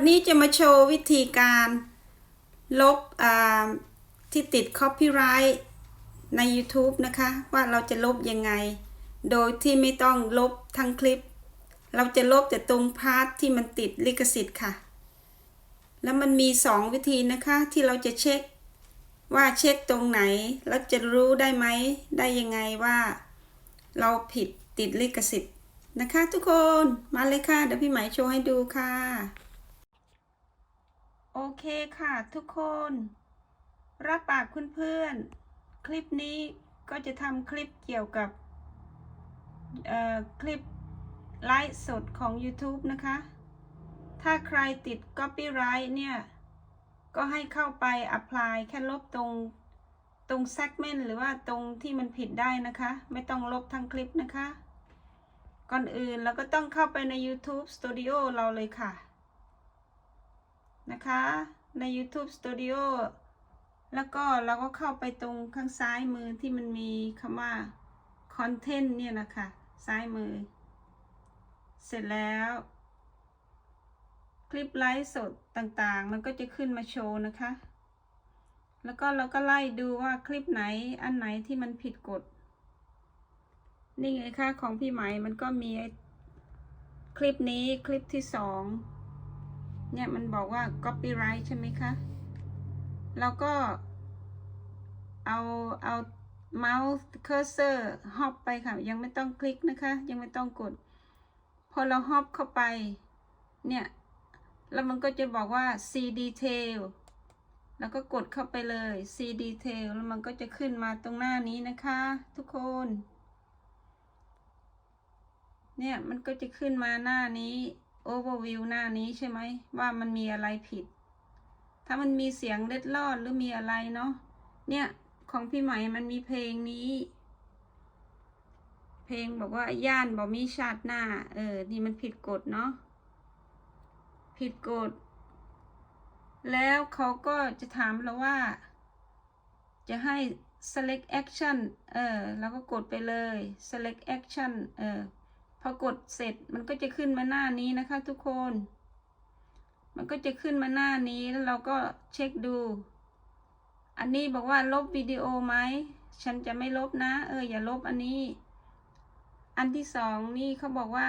วันนี้จะมาโชว์วิธีการลบที่ติด Copyright ใน YouTube นะคะ ว่าเราจะลบยังไง โดยที่ไม่ต้องลบทั้งคลิป เราจะลบแต่ตรงพาร์ทที่มันติดลิขสิทธิ์ค่ะ แล้วมันมีสองวิธีนะคะที่เราจะเช็ค ว่าเช็คตรงไหน แล้วจะรู้ได้ไหมได้ยังไงว่า เราผิดติดลิขสิทธิ์นะคะ ทุกคนมาเลยค่ะเดี๋ยวพี่หมโชว์ให้ดูค่ะ เคค่ะทุกคน รับปากเพื่อนๆคลิปนี้ก็จะทำคลิปเกี่ยวกับคลิปไลฟ์สดของ YouTube นะคะ ถ้าใครติด Copyright เนี่ย ก็ให้เข้าไป Apply แค่ลบตรงตรง segment หรือว่าตรงที่มันผิดได้นะคะ ไม่ต้องลบทั้งคลิปนะคะ ก่อนอื่นเราก็ต้องเข้าไปใน YouTube Studio เราเลยค่ะ นะคะ ใน YouTube Studio แล้วก็เราก็เข้าไปตรงข้างซ้ายมือที่มันมีคำว่า Content เนี่ยนะคะ ซ้ายมือ เสร็จแล้ว คลิปไลฟ์สดต่างๆ มันก็จะขึ้นมาโชว์นะคะ แล้วก็เราก็ไล่ดูว่าคลิปไหนอันไหนที่มันผิดกฎนี่ไงคะของพี่ไหมมันก็มีคลิปนี้คลิปที่สอง เนี่ยมันบอกว่า copyright ใช่ไหมคะ แล้วก็เอาเอา mouse cursor ฮอปไปค่ะ ยังไม่ต้องคลิกนะคะ ยังไม่ต้องกด พอเราฮอปเข้าไป เนี่ย แล้วมันก็จะบอกว่า see detail แล้วก็กดเข้าไปเลย see detail แล้วมันก็จะขึ้นมาตรงหน้านี้นะคะ ทุกคน เนี่ย มันก็จะขึ้นมาหน้านี้ overview หน้านี้ใช่ไหมว่ามันมีอะไรผิด ถ้ามันมีเสียงเล็ดลอดหรือมีอะไรเนาะเนี่ยของพี่ใหม่มันมีเพลงนี้ เพลงบอกว่าย่านบอกมีชาติหน้า เออนี่มันผิดกฎเนาะผิดกฎแล้วเขาก็จะถามเราว่า จะให้ select action เออ แล้วก็กดไปเลย select action เออ พอกดเสร็จมันก็จะขึ้นมาหน้านี้นะคะ ทุกคน มันก็จะขึ้นมาหน้านี้แล้วเราก็เช็คดู อันนี้บอกว่าลบวิดีโอไหม ฉันจะไม่ลบนะ เอออย่าลบอันนี้ อันที่สองนี่เขาบอกว่า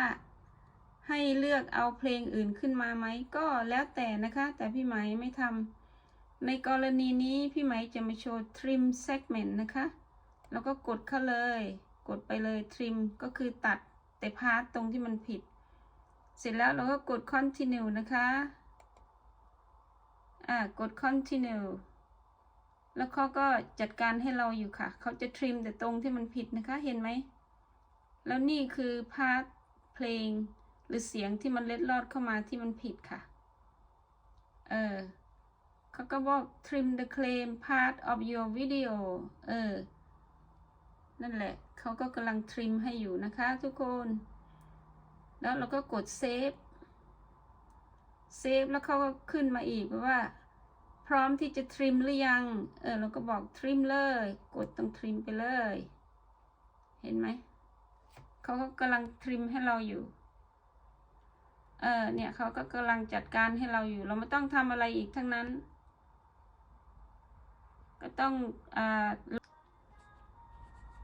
ให้เลือกเอาเพลงอื่นขึ้นมาไหม ก็แล้วแต่นะคะ แต่พี่ไหมไม่ทำในกรณีนี้พี่ไหมจะมาโชว์ trim segment นะคะ แล้วก็กดเข้าเลย กดไปเลย trim ก็คือตัด แต่พาร์ทตรงที่มันผิด เสร็จแล้วเราก็กด continue นะคะ อ่ากด continue แล้วเขาก็จัดการให้เราอยู่ค่ะ เขาจะ trim แต่ตรงที่มันผิดนะคะ เห็นไหม แล้วนี่คือพาร์ทเพลงหรือเสียงที่มันเล็ดลอดเข้ามาที่มันผิดค่ะ เออเขาก็บอก trim the claim part of your video เออ นั่นแหละเขาก็กำลังทริมให้อยู่นะคะทุกคน แล้วเราก็กดเซฟเซฟแล้วเขาก็ขึ้นมาอีกว่า พร้อมที่จะทริมหรือยัง เออเราก็บอกทริมเลย กดตรงทริมไปเลย เห็นไหมเขาก็กำลังทริมให้เราอยู่ เออเนี่ยเขาก็กำลังจัดการให้เราอยู่ เราไม่ต้องทำอะไรอีกทั้งนั้น ก็ต้องอ่า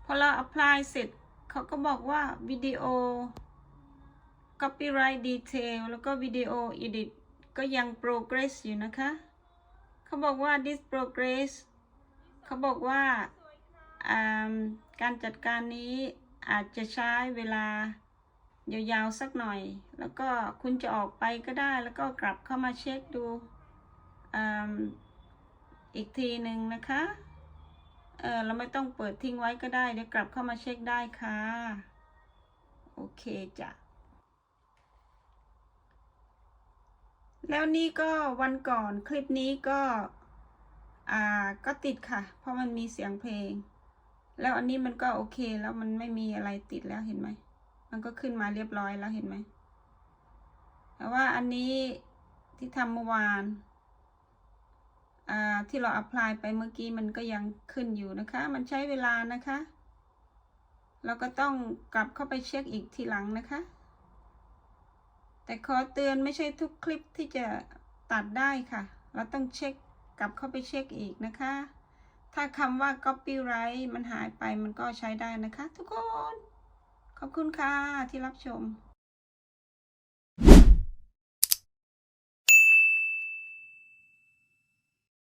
พอเรา apply เสร็จเขาก็บอกว่าวิดีโอ copyright detail แล้วก็วิดีโอ edit ก็ยัง progress อยู่นะคะ เขาบอกว่า this progress เขาบอกว่าการจัดการนี้อาจจะใช้เวลายาวๆสักหน่อย แล้วก็คุณจะออกไปก็ได้ แล้วก็กลับเข้ามาเช็คดูออีกทีหนึ่งนะคะ ออเราไม่ต้องเปิดทิ้งไว้ก็ได้ เดี๋ยวกลับเข้ามาเช็คได้ค่ะ โอเคจ้ะ แล้วนี่ก็วันก่อนคลิปนี้ก็ อ่าก็ติดค่ะ เพราะมันมีเสียงเพลง แล้วอันนี้มันก็โอเคแล้วมันไม่มีอะไรติดแล้วเห็นไหม มันก็ขึ้นมาเรียบร้อยแล้วเห็นไหมแต่ว่าอันนี้ที่ทำเมื่อวาน ที่เรา apply ไปเมื่อกี้มันก็ยังขึ้นอยู่นะคะ มันใช้เวลานะคะ เราก็ต้องกลับเข้าไปเช็คอีกทีหลังนะคะ แต่ขอเตือนไม่ใช่ทุกคลิปที่จะตัดได้ค่ะ เราต้องเช็คกลับเข้าไปเช็คอีกนะคะ ถ้าคำว่า copyright มันหายไปมันก็ใช้ได้นะคะ ทุกคน ขอบคุณค่ะที่รับชม